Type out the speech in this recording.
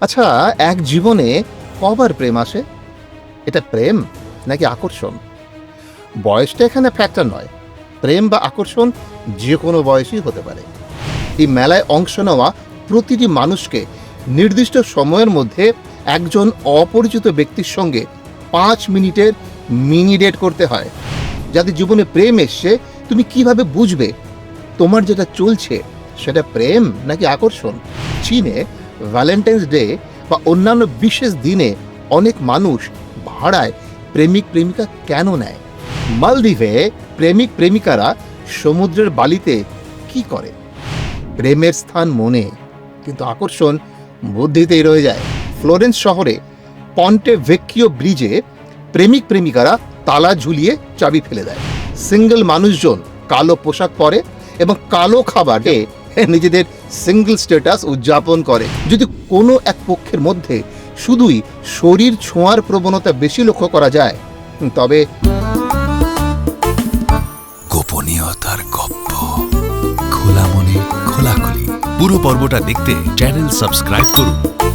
আচ্ছা এক জীবনে কবার প্রেম আসে? এটা প্রেম নাকি আকর্ষণ? বয়সটা এখানে ফ্যাক্টর নয়। প্রেম বা আকর্ষণ যে কোনো বয়সই হতে পারে। এই মেলায় অংশ নেওয়া প্রতিটি মানুষকে নির্দিষ্ট সময়ের মধ্যে একজন অপরিচিত ব্যক্তির সঙ্গে পাঁচ মিনিটের মিনি ডেট করতে হয়। যাদের জীবনে প্রেম এসছে, তুমি কীভাবে বুঝবে? তোমার যেটা চলছে, সেটা প্রেম নাকি আকর্ষণ? চীনে ভ্যালেন্টাইন্স ডে বা অন্যান্য বিশেষ দিনে অনেক মানুষ ভাড়ায় প্রেমিক প্রেমিকা কেন নেয়? মালদ্বীপে প্রেমিক প্রেমিকারা সমুদ্রের বালিতে কি করে? প্রেমের স্থান মনে, কিন্তু আকর্ষণ বুদ্ধিতেই রয়ে যায়। ফ্লোরেন্স শহরে পন্টে ভেক্কিও ব্রিজে প্রেমিক প্রেমিকারা তালা ঝুলিয়ে চাবি ফেলে দেয়। সিঙ্গেল মানুষজন কালো পোশাক পরে এবং কালো খাবারে নিজেদের সিঙ্গল স্ট্যাটাস উদযাপন করে। যদি কোনো এক পক্ষের মধ্যে শুধুই শরীর ছোঁয়ার প্রবণতা বেশি লক্ষ্য করা যায় তবে গোপনীয়তার গপ্প। খোলা মনে খোলাখুলি। পুরো পর্বটা দেখতে চ্যানেল সাবস্ক্রাইব করুন।